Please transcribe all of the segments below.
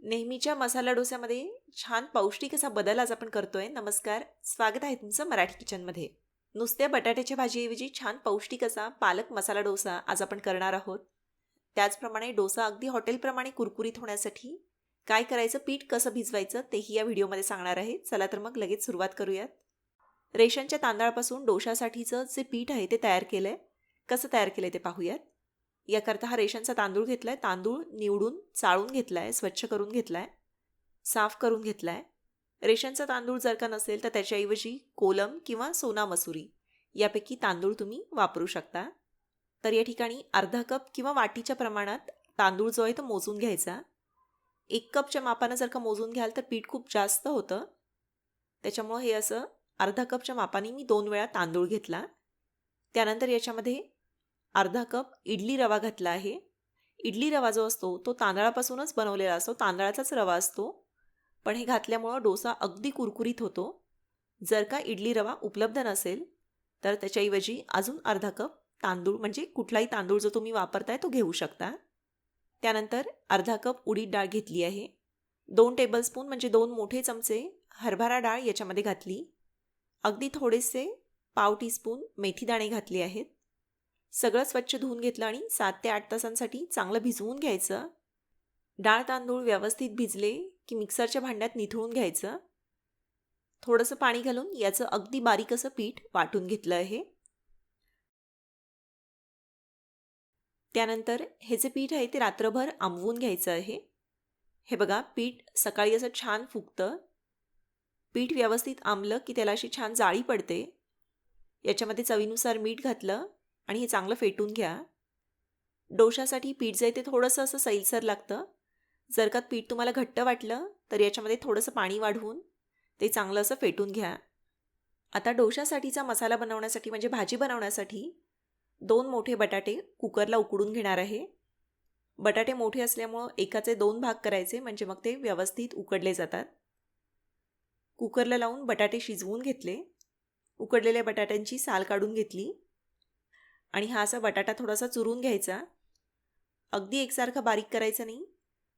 नेहमीच्या मसाला डोस्यामध्ये छान पौष्टिक असा बदल आज आपण करतोय. नमस्कार. स्वागत आहे तुमचं मराठी किचनमध्ये. नुसत्या बटाट्याच्या भाजीऐवजी छान पौष्टिक असा पालक मसाला डोसा आज आपण करणार आहोत. त्याचप्रमाणे डोसा अगदी हॉटेलप्रमाणे कुरकुरीत होण्यासाठी काय करायचं पीठ कसं भिजवायचं तेही या व्हिडिओमध्ये सांगणार आहे. चला तर मग लगेच सुरुवात करूयात. रेशनच्या तांदळापासून डोशासाठीचं जे पीठ आहे ते तयार केलं आहे कसं तयार केलं ते पाहूयात. याकरता हा रेशनचा तांदूळ घेतला आहे तांदूळ निवडून चाळून घेतला आहे स्वच्छ करून घेतला आहे साफ करून घेतला आहे रेशनचा तांदूळ जर का नसेल तर त्याच्याऐवजी कोलम किंवा सोना मसुरी यापैकी तांदूळ तुम्ही वापरू शकता. तर या ठिकाणी अर्धा कप किंवा वाटीच्या प्रमाणात तांदूळ जो आहे तो मोजून घ्यायचा. एक कपच्या मापानं जर का मोजून घ्याल तर पीठ खूप जास्त होतं. त्याच्यामुळं हे असं अर्धा कपच्या मापाने मी दोन वेळा तांदूळ घेतला. त्यानंतर याच्यामध्ये अर्धा कप इडली रवा घातला आहे. इडली रवा जो असतो तो तांदळापासूनच बनवलेला असतो. तांदळाचाच रवा असतो. पण हे घातल्यामुळं डोसा अगदी कुरकुरीत होतो. जर का इडली रवा उपलब्ध नसेल तर त्याच्याऐवजी अजून अर्धा कप तांदूळ म्हणजे कुठलाही तांदूळ जो तुम्ही वापरताय तो घेऊ शकता. त्यानंतर अर्धा कप उडीद डाळ घेतली आहे. दोन टेबलस्पून म्हणजे दोन मोठे चमचे हरभरा डाळ याच्यामध्ये घातली. अगदी थोडेसे पाव टीस्पून मेथीदाणे घातले आहेत. सगळं स्वच्छ धुवून घेतलं आणि सात ते आठ तासांसाठी चांगलं भिजवून घ्यायचं. डाळ तांदूळ व्यवस्थित भिजले की मिक्सरच्या भांड्यात निथळून घ्यायचं. थोडंसं पाणी घालून याचं अगदी बारीक असं पीठ वाटून घेतलं आहे. त्यानंतर हे जे पीठ आहे ते रात्रभर आंबवून घ्यायचं आहे. हे बघा पीठ सकाळी असं छान फुगतं. पीठ व्यवस्थित आंबलं की त्याला अशी छान जाळी पडते. याच्यामध्ये चवीनुसार मीठ घातलं. आणि हे चांगलं फेटून घ्या. डोशासाठी पीठ जे आहे ते थोडंसं असं सैलसर लागतं. जर का पीठ तुम्हाला घट्ट वाटलं तर याच्यामध्ये थोडंसं पाणी वाढवून ते चांगलं असं फेटून घ्या. आता डोशासाठीचा मसाला बनवण्यासाठी म्हणजे भाजी बनवण्यासाठी दोन मोठे बटाटे कुकरला उकडून घेणार आहे. बटाटे मोठे असल्यामुळं एकाचे दोन भाग करायचे म्हणजे मग ते व्यवस्थित उकडले जातात. कुकरला लावून बटाटे शिजवून घेतले. उकडलेल्या बटाट्यांची साल काढून घेतली. आणि हा असा बटाटा थोडासा चुरून घ्यायचा. अगदी एकसारखा बारीक करायचा नाही.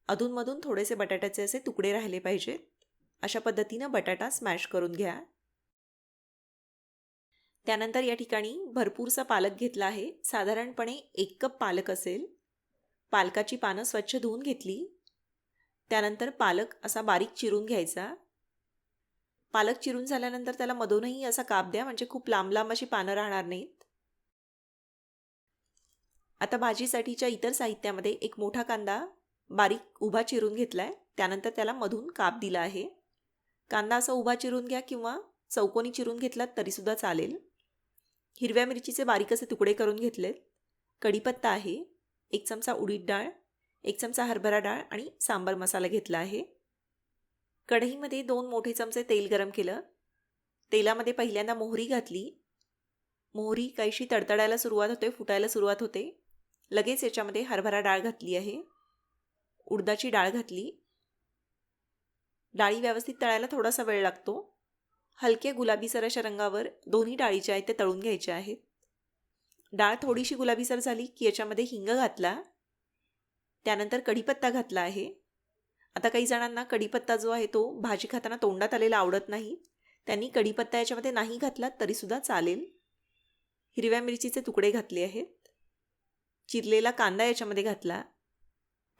अधूनमधून थोडेसे बटाट्याचे असे तुकडे राहिले पाहिजेत. अशा पद्धतीनं बटाटा स्मॅश करून घ्या. त्यानंतर या ठिकाणी भरपूरसा पालक घेतला आहे. साधारणपणे एक कप पालक असेल. पालकाची पानं स्वच्छ धुवून घेतली. त्यानंतर पालक असा बारीक चिरून घ्यायचा. पालक चिरून झाल्यानंतर त्याला मधूनही असा काप द्या. म्हणजे खूप लांब लांब अशी पानं राहणार नाहीत. आता भाजीसाठीच्या इतर साहित्यामध्ये एक मोठा कांदा बारीक उभा चिरून घेतला आहे त्यानंतर त्याला मधून काप दिला आहे. कांदा असा उभा चिरून घ्या किंवा चौकोनी चिरून घेतलात तरीसुद्धा चालेल. हिरव्या मिरचीचे बारीक असे तुकडे करून घेतलेत. कढीपत्ता आहे. एक चमचा उडीद डाळ एक चमचा हरभरा डाळ आणि सांबार मसाला घेतला आहे. कढईमध्ये दोन मोठे चमचे तेल गरम केलं. तेलामध्ये पहिल्यांदा मोहरी घातली. मोहरी काहीशी तडतडायला सुरुवात होते फुटायला सुरुवात होते. लगेच याच्यामध्ये हरभरा डाळ घातली आहे. उडदाची डाळ घातली. डाळी व्यवस्थित तळायला थोडासा वेळ लागतो. हलक्या गुलाबीसर अशा रंगावर दोन्ही डाळीच्या आहेत ते तळून घ्यायच्या आहेत. डाळ थोडीशी गुलाबीसर झाली की याच्यामध्ये हिंग घातला. त्यानंतर कढीपत्ता घातला आहे. आता काही जणांना कढीपत्ता जो आहे तो भाजी खाताना तोंडात आलेला आवडत नाही. त्यांनी कढीपत्ता याच्यामध्ये नाही घातला तरीसुद्धा चालेल. हिरव्या मिरचीचे तुकडे घातले आहेत. चिरलेला कांदा याच्यामध्ये घातला.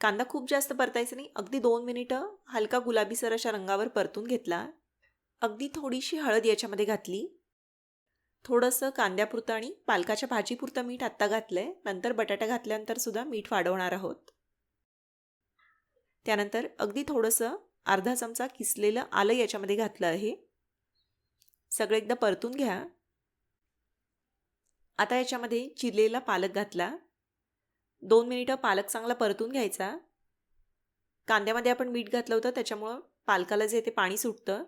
कांदा खूप जास्त परतायचा नाही. अगदी दोन मिनिटं हलका गुलाबीसर अशा रंगावर परतून घेतला. अगदी थोडीशी हळद याच्यामध्ये घातली. थोडंसं कांद्यापुरतं आणि पालकाच्या भाजीपुरतं मीठ आत्ता घातलं आहे नंतर बटाटा घातल्यानंतर सुद्धा मीठ वाढवणार आहोत. त्यानंतर अगदी थोडंसं अर्धा चमचा किसलेलं आलं याच्यामध्ये घातलं आहे. सगळं एकदा परतून घ्या. आता याच्यामध्ये चिरलेला पालक घातला. दोन मिनिटं पालक चांगला परतून घ्यायचा. कांद्यामध्ये आपण मीठ घातलं होतं त्याच्यामुळं पालकाला जे ते पाणी सुटतं.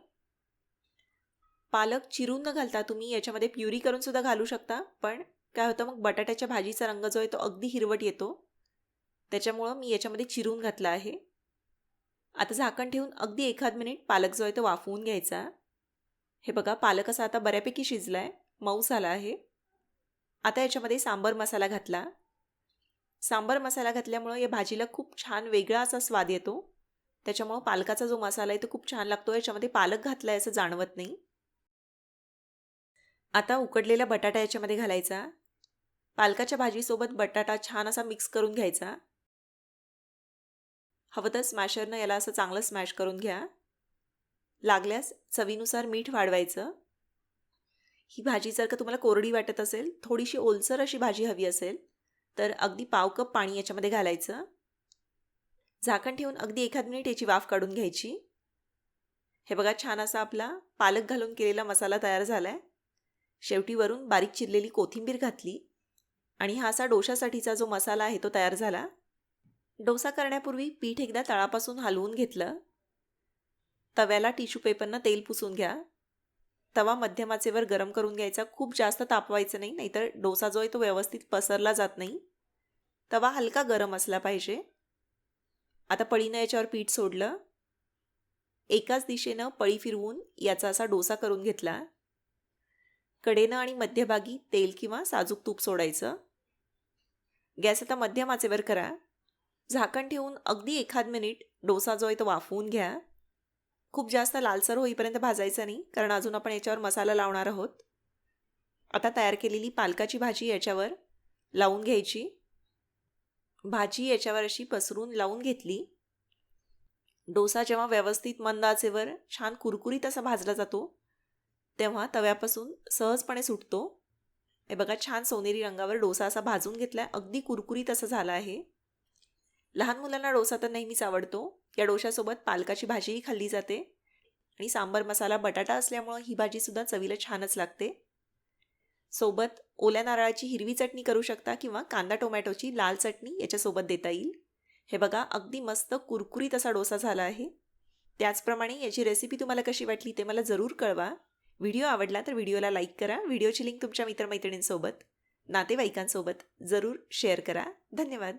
पालक चिरून न घालता तुम्ही याच्यामध्ये प्युरी करून सुद्धा घालू शकता पण काय होतं मग बटाट्याच्या भाजीचा रंग जो आहे तो अगदी हिरवट येतो. त्याच्यामुळं मी याच्यामध्ये चिरून घातला आहे. आता झाकण ठेवून अगदी एखाद मिनिट पालक जो आहे तो वाफवून घ्यायचा. हे बघा पालक असा आता बऱ्यापैकी शिजला आहे मऊ झाला आहे. आता याच्यामध्ये सांबर मसाला घातला. सांबर मसाला घातल्यामुळं या भाजीला खूप छान वेगळा असा स्वाद येतो. त्याच्यामुळं पालकाचा जो मसाला आहे तो खूप छान लागतो. याच्यामध्ये पालक घातला आहे असं जाणवत नाही. आता उकडलेला बटाटा याच्यामध्ये घालायचा. पालकाच्या भाजीसोबत बटाटा छान असा मिक्स करून घ्यायचा. हवं तर स्मॅशरनं याला असं चांगलं स्मॅश करून घ्या. लागल्यास चवीनुसार मीठ वाढवायचं. ही भाजी जर का तुम्हाला कोरडी वाटत असेल थोडीशी ओलसर अशी भाजी हवी असेल तर अगदी पाव कप पाणी याच्यामध्ये घालायचं. झाकण ठेवून अगदी एखाद मिनिट याची वाफ काढून घ्यायची. हे बघा छान असा आपला पालक घालून केलेला मसाला तयार झाला आहे शेवटी वरून बारीक चिरलेली कोथिंबीर घातली आणि हा असा डोशासाठीचा जो मसाला आहे तो तयार झाला. डोसा करण्यापूर्वी पीठ एकदा तळापासून हलवून घेतलं. तव्याला टिश्यू पेपरनं तेल पुसून घ्या. तवा मध्यमाचेवर गरम करून घ्यायचा. खूप जास्त तापवायचं नाही नाहीतर डोसा जो आहे तो व्यवस्थित पसरला जात नाही. तवा हलका गरम असला पाहिजे. आता पळीनं याच्यावर पीठ सोडलं. एकाच दिशेनं पळी फिरवून याचा असा डोसा करून घेतला. कडेनं आणि मध्यभागी तेल किंवा साजूक तूप सोडायचं. गॅस आता मध्यम आचेवर करा. झाकण ठेवून अगदी एखाद मिनिट डोसा जो आहे तो वाफवून घ्या. खूप जास्त लालसर होईपर्यंत भाजायचं नाही कारण अजून आपण याच्यावर मसाला लावणार आहोत. आता तयार केलेली पालकाची भाजी याच्यावर लावून घ्यायची. भाजी याच्यावर अशी पसरून लावून घेतली. डोसा जेव्हा व्यवस्थित मंद आचेवर छान कुरकुरीत असा भाजला जातो तेव्हा तव्यापासून सहजपणे सुटतो. हे बघा छान सोनेरी रंगावर डोसा असा भाजून घेतला अगदी कुरकुरीत असा झाला आहे. लहान मुलांना डोसा तर नेहमीच आवडतो. या डोशासोबत पालकाची भाजीही खाल्ली जाते. आणि सांबर मसाला बटाटा असल्यामुळं ही भाजीसुद्धा चवीला छानच लागते. सोबत ओल्या नारळाची हिरवी चटणी करू शकता किंवा कांदा टोमॅटोची लाल चटणी याच्यासोबत देता येईल. हे बघा अगदी मस्त कुरकुरीत असा डोसा झाला आहे. त्याचप्रमाणे याची रेसिपी तुम्हाला कशी वाटली ते मला जरूर कळवा. व्हिडिओ आवडला तर व्हिडिओला लाईक करा. व्हिडिओची लिंक तुमच्या मित्रमैत्रिणींसोबत नातेवाईकांसोबत जरूर शेअर करा. धन्यवाद.